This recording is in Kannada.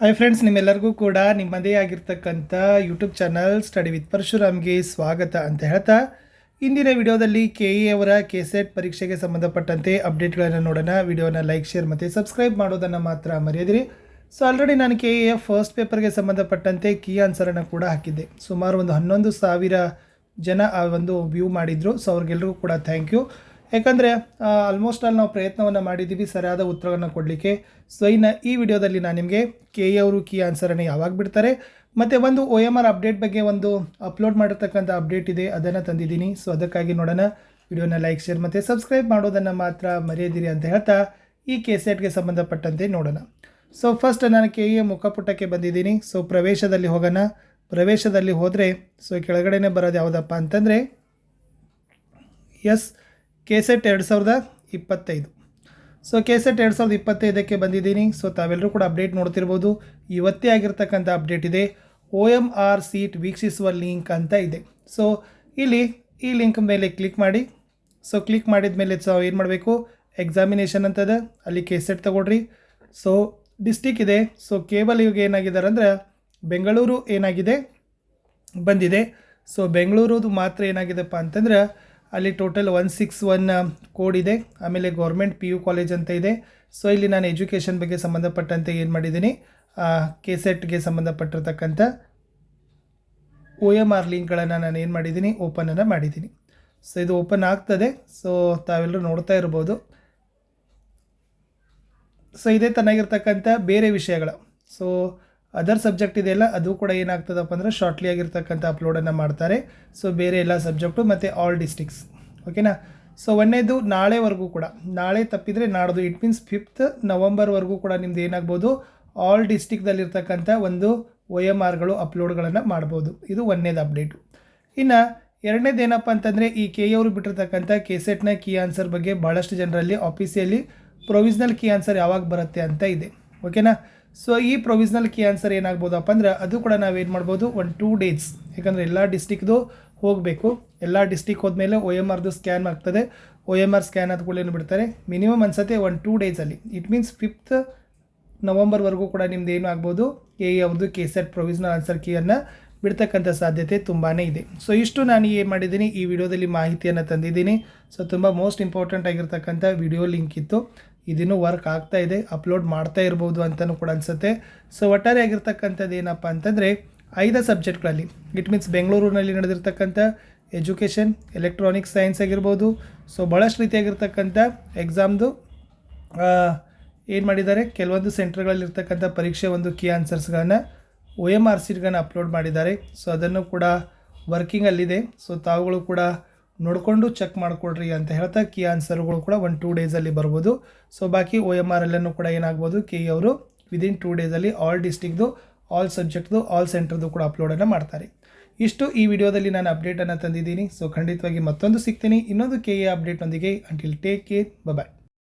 ಹಾಯ್ ಫ್ರೆಂಡ್ಸ್ ನಿಮ್ಮೆಲ್ಲರಿಗೂ ಕೂಡ ನಿಮ್ಮದೇ ಆಗಿರ್ತಕ್ಕಂಥ ಯೂಟ್ಯೂಬ್ ಚಾನಲ್ ಸ್ಟಡಿ ವಿತ್ ಪರಶುರಾಮ್ಗೆ ಸ್ವಾಗತ ಅಂತ ಹೇಳ್ತಾ, ಇಂದಿನ ವಿಡಿಯೋದಲ್ಲಿ ಕೆ ಇ ಅವರ ಕೆ ಸೆಟ್ ಪರೀಕ್ಷೆಗೆ ಸಂಬಂಧಪಟ್ಟಂತೆ ಅಪ್ಡೇಟ್ಗಳನ್ನು ನೋಡೋಣ. ವಿಡಿಯೋನ ಲೈಕ್ ಶೇರ್ ಮತ್ತು ಸಬ್ಸ್ಕ್ರೈಬ್ ಮಾಡೋದನ್ನು ಮಾತ್ರ ಮರೆಯದಿರಿ. ಸೊ ಆಲ್ರೆಡಿ ನಾನು ಕೆ ಎ ಫಸ್ಟ್ ಪೇಪರ್ಗೆ ಸಂಬಂಧಪಟ್ಟಂತೆ ಕೀ ಆನ್ಸರನ್ನು ಕೂಡ ಹಾಕಿದ್ದೆ. ಸುಮಾರು ಒಂದು ಹನ್ನೊಂದು ಸಾವಿರ ಜನ ಆ ಒಂದು ವ್ಯೂ ಮಾಡಿದರು. ಸೊ ಅವ್ರಿಗೆಲ್ರಿಗೂ ಕೂಡ ಥ್ಯಾಂಕ್ ಯು ಯಾಕಂದರೆ ಆಲ್ಮೋಸ್ಟ್ ಆಲ್ ನಾವು ಪ್ರಯತ್ನವನ್ನು ಮಾಡಿದ್ದೀವಿ ಸರಿಯಾದ ಉತ್ತರವನ್ನು ಕೊಡಲಿಕ್ಕೆ. ಸೊ ಇನ್ನು ಈ ವಿಡಿಯೋದಲ್ಲಿ ನಾನು ನಿಮಗೆ ಕೆ ಅವರು ಕಿ ಆನ್ಸರನ್ನು ಯಾವಾಗ ಬಿಡ್ತಾರೆ, ಮತ್ತು ಒಂದು ಒ ಎಂ ಆರ್ ಅಪ್ಡೇಟ್ ಬಗ್ಗೆ ಒಂದು ಅಪ್ಲೋಡ್ ಮಾಡಿರ್ತಕ್ಕಂಥ ಅಪ್ಡೇಟ್ ಇದೆ, ಅದನ್ನು ತಂದಿದ್ದೀನಿ. ಸೊ ಅದಕ್ಕಾಗಿ ನೋಡೋಣ. ವಿಡಿಯೋನ ಲೈಕ್ ಶೇರ್ ಮತ್ತು ಸಬ್ಸ್ಕ್ರೈಬ್ ಮಾಡೋದನ್ನು ಮಾತ್ರ ಮರೆಯದಿರಿ ಅಂತ ಹೇಳ್ತಾ, ಈ ಕೆ ಸೆಟ್ಗೆ ಸಂಬಂಧಪಟ್ಟಂತೆ ನೋಡೋಣ. ಸೊ ಫಸ್ಟ್ ನಾನು ಕೆ ಎ ಮುಖಪುಟಕ್ಕೆ ಬಂದಿದ್ದೀನಿ. ಸೊ ಪ್ರವೇಶದಲ್ಲಿ ಹೋಗೋಣ. ಪ್ರವೇಶದಲ್ಲಿ ಹೋದರೆ ಸೊ ಕೆಳಗಡೆನೇ ಬರೋದು ಯಾವುದಪ್ಪ ಅಂತಂದರೆ ಎಸ್ ಕೆ ಸೆಟ್ ಎರಡು ಸಾವಿರದ ಇಪ್ಪತ್ತೈದು. ಸೊ ಕೆ ಸೆಟ್ ಎರಡು ಸಾವಿರದ ಇಪ್ಪತ್ತೈದಕ್ಕೆ ಬಂದಿದ್ದೀನಿ. ಸೊ ತಾವೆಲ್ಲರೂ ಕೂಡ ಅಪ್ಡೇಟ್ ನೋಡ್ತಿರ್ಬೋದು. ಇವತ್ತೇ ಆಗಿರ್ತಕ್ಕಂಥ ಅಪ್ಡೇಟ್ ಇದೆ. ಒ ಎಂ ಆರ್ ಸೀಟ್ ವೀಕ್ಷಿಸುವ ಲಿಂಕ್ ಅಂತ ಇದೆ. ಸೊ ಇಲ್ಲಿ ಈ ಲಿಂಕ್ ಮೇಲೆ ಕ್ಲಿಕ್ ಮಾಡಿ. ಸೊ ಕ್ಲಿಕ್ ಮಾಡಿದ ಮೇಲೆ ಸೊ ಏನು ಮಾಡಬೇಕು? ಎಕ್ಸಾಮಿನೇಷನ್ ಅಂತದ ಅಲ್ಲಿ ಕೆ ಸೆಟ್ ತಗೊಳ್ರಿ. ಸೊ ಡಿಸ್ಟಿಕ್ ಇದೆ. ಸೊ ಕೇವಲ ಇವಾಗ ಏನಾಗಿದ್ದಾರೆ ಅಂದರೆ ಬೆಂಗಳೂರು ಏನಾಗಿದೆ? ಬಂದಿದೆ. ಸೊ ಬೆಂಗಳೂರದು ಮಾತ್ರ ಏನಾಗಿದೆಪ್ಪ ಅಂತಂದ್ರೆ ಅಲ್ಲಿ total one six one code ಇದೆ. ಆಮೇಲೆ ಗೌರ್ಮೆಂಟ್ ಪಿ ಯು ಕಾಲೇಜ್ ಅಂತ ಇದೆ. ಸೊ ಇಲ್ಲಿ ನಾನು ಎಜುಕೇಷನ್ ಬಗ್ಗೆ ಸಂಬಂಧಪಟ್ಟಂತೆ ಏನು ಮಾಡಿದ್ದೀನಿ? ಕೆ ಸೆಟ್ಗೆ ಸಂಬಂಧಪಟ್ಟಿರ್ತಕ್ಕಂಥ ಒ ಎಂ ಆರ್ ಲಿಂಕ್ಗಳನ್ನು ನಾನು ಏನು ಮಾಡಿದ್ದೀನಿ? ಓಪನನ್ನು ಮಾಡಿದ್ದೀನಿ. ಸೊ ಇದು ಓಪನ್ ಆಗ್ತದೆ. ಸೊ ತಾವೆಲ್ಲರೂ ನೋಡ್ತಾ ಇರ್ಬೋದು. ಸೊ ಇದೇ ತನ್ನಾಗಿರ್ತಕ್ಕಂಥ ಬೇರೆ ವಿಷಯಗಳು. ಸೊ ಅದರ್ ಸಬ್ಜೆಕ್ಟ್ ಇದೆಯಲ್ಲ ಅದು ಕೂಡ ಏನಾಗ್ತದಪ್ಪ ಅಂದರೆ ಶಾರ್ಟ್ಲಿ ಆಗಿರ್ತಕ್ಕಂಥ ಅಪ್ಲೋಡನ್ನು ಮಾಡ್ತಾರೆ. ಸೊ ಬೇರೆ ಎಲ್ಲ ಸಬ್ಜೆಕ್ಟು ಮತ್ತು ಆಲ್ ಡಿಸ್ಟಿಕ್ಸ್ ಓಕೆನಾ ಸೊ ಒಂದೇದು ನಾಳೆವರೆಗೂ ಕೂಡ. ನಾಳೆ ತಪ್ಪಿದರೆ ನಾಡ್ದು ಇಟ್ ಮೀನ್ಸ್ ಫಿಫ್ತ್ ನವಂಬರ್ವರೆಗೂ ಕೂಡ ನಿಮ್ದು ಏನಾಗ್ಬೋದು? ಆಲ್ ಡಿಸ್ಟಿಕ್ದಲ್ಲಿರ್ತಕ್ಕಂಥ ಒಂದು ಒ ಎಂ ಆರ್ಗಳು ಅಪ್ಲೋಡ್ಗಳನ್ನು ಮಾಡ್ಬೋದು. ಇದು ಒಂದನೇದು ಅಪ್ಡೇಟು ಇನ್ನು ಎರಡನೇದು ಏನಪ್ಪ ಅಂತಂದರೆ ಈ ಕೆ ಅವರು ಬಿಟ್ಟಿರ್ತಕ್ಕಂಥ ಕೆಸೆಟ್ನ ಕೀ ಆನ್ಸರ್ ಬಗ್ಗೆ ಭಾಳಷ್ಟು ಜನರಲ್ಲಿ ಆಫೀಸಿಯಲ್ಲಿ ಪ್ರೊವಿಸ್ನಲ್ ಕೀ ಆನ್ಸರ್ ಯಾವಾಗ ಬರುತ್ತೆ ಅಂತ ಇದೆ. ಓಕೆನಾ ಸೊ ಈ ಪ್ರೊವಿಸ್ನಲ್ ಕೀ ಆನ್ಸರ್ ಏನಾಗ್ಬೋದಪ್ಪ ಅಂದ್ರೆ ಅದು ಕೂಡ ನಾವೇನು ಮಾಡ್ಬೋದು? ಒಂದು ಟೂ ಡೇಸ್ ಯಾಕಂದರೆ ಎಲ್ಲ ಡಿಸ್ಟಿಕ್ದು ಹೋಗಬೇಕು. ಎಲ್ಲ ಡಿಸ್ಟಿಕ್ ಹೋದ್ಮೇಲೆ ಒ ಎಂ ಆರ್ದು ಸ್ಕ್ಯಾನ್ ಆಗ್ತದೆ. ಒ ಎಂ ಆರ್ ಸ್ಕ್ಯಾನ್ ಆದ ಕೂಡ ಏನು ಬಿಡ್ತಾರೆ? ಮಿನಿಮಮ್ ಅನ್ಸತ್ತೆ ಒಂದು ಟೂ ಡೇಸಲ್ಲಿ ಇಟ್ ಮೀನ್ಸ್ ಫಿಫ್ತ್ ನವಂಬರ್ವರೆಗೂ ಕೂಡ ನಿಮ್ದು ಏನು ಆಗ್ಬೋದು? ಎ ಅವ್ರದ್ದು ಕೆ ಸೆಟ್ ಪ್ರೊವಿಸ್ನಲ್ ಆನ್ಸರ್ ಕೀಯನ್ನು ಬಿಡ್ತಕ್ಕಂಥ ಸಾಧ್ಯತೆ ತುಂಬಾ ಇದೆ. ಸೊ ಇಷ್ಟು ನಾನು ಏನು ಮಾಡಿದ್ದೀನಿ? ಈ ವಿಡಿಯೋದಲ್ಲಿ ಮಾಹಿತಿಯನ್ನು ತಂದಿದ್ದೀನಿ. ಸೊ ತುಂಬ ಮೋಸ್ಟ್ ಇಂಪಾರ್ಟೆಂಟ್ ಆಗಿರ್ತಕ್ಕಂಥ ವಿಡಿಯೋ ಲಿಂಕ್ ಇತ್ತು. ಇದಿನ್ನೂ ವರ್ಕ್ ಆಗ್ತಾ ಇದೆ ಅಪ್ಲೋಡ್ ಮಾಡ್ತಾ ಇರ್ಬೋದು ಅಂತಲೂ ಕೂಡ ಅನಿಸುತ್ತೆ. ಸೊ ಒಟ್ಟಾರೆ ಆಗಿರ್ತಕ್ಕಂಥದ್ದು ಏನಪ್ಪ ಅಂತಂದರೆ, ಐದು ಸಬ್ಜೆಕ್ಟ್ಗಳಲ್ಲಿ ಇಟ್ ಮೀನ್ಸ್ ಬೆಂಗಳೂರಿನಲ್ಲಿ ನಡೆದಿರ್ತಕ್ಕಂಥ ಎಜುಕೇಷನ್ ಎಲೆಕ್ಟ್ರಾನಿಕ್ಸ್ ಸೈನ್ಸ್ ಆಗಿರ್ಬೋದು ಸೊ ಭಾಳಷ್ಟು ರೀತಿಯಾಗಿರ್ತಕ್ಕಂಥ ಎಕ್ಸಾಮ್ದು ಏನು ಮಾಡಿದ್ದಾರೆ, ಕೆಲವೊಂದು ಸೆಂಟರ್ಗಳಲ್ಲಿರ್ತಕ್ಕಂಥ ಪರೀಕ್ಷೆ ಒಂದು ಕೀ ಆನ್ಸರ್ಸ್ಗಳನ್ನು ಒ ಎಂ ಆರ್ ಸಿಟ್ಗಳನ್ನ ಅಪ್ಲೋಡ್ ಮಾಡಿದ್ದಾರೆ. ಸೊ ಅದನ್ನು ಕೂಡ ವರ್ಕಿಂಗಲ್ಲಿದೆ ಸೊ ತಾವುಗಳು ಕೂಡ ನೋಡಿಕೊಂಡು ಚೆಕ್ ಮಾಡಿಕೊಡ್ರಿ ಅಂತ ಹೇಳ್ತಾ ಕೆ ಆನ್ಸರ್ಗಳು ಕೂಡ ಒಂದು ಟೂ ಡೇಸಲ್ಲಿ ಬರ್ಬೋದು. ಸೊ ಬಾಕಿ ಒ ಎಂ ಆರ್ ಎಲ್ಲನ್ನು ಕೂಡ ಏನಾಗ್ಬೋದು? ಕೆ ಅವರು ವಿದಿನ್ ಟೂ ಡೇಸಲ್ಲಿ ಆಲ್ ಡಿಸ್ಟಿಕ್ದು ಆಲ್ ಸಬ್ಜೆಕ್ಟ್ದು ಆಲ್ ಸೆಂಟರ್ದು ಕೂಡ ಅಪ್ಲೋಡನ್ನು ಮಾಡ್ತಾರೆ. ಇಷ್ಟು ಈ ವಿಡಿಯೋದಲ್ಲಿ ನಾನು ಅಪ್ಡೇಟನ್ನು ತಂದಿದ್ದೀನಿ. ಸೊ ಖಂಡಿತವಾಗಿ ಮತ್ತೊಂದು ಸಿಗ್ತೀನಿ. ಇನ್ನೊಂದು ಕೆ ಎ ಅಪ್ಡೇಟ್ನೊಂದಿಗೆ ಅಂಟಿಲ್ ಟೇಕ್ ಕೇರ್ ಬಾಯ್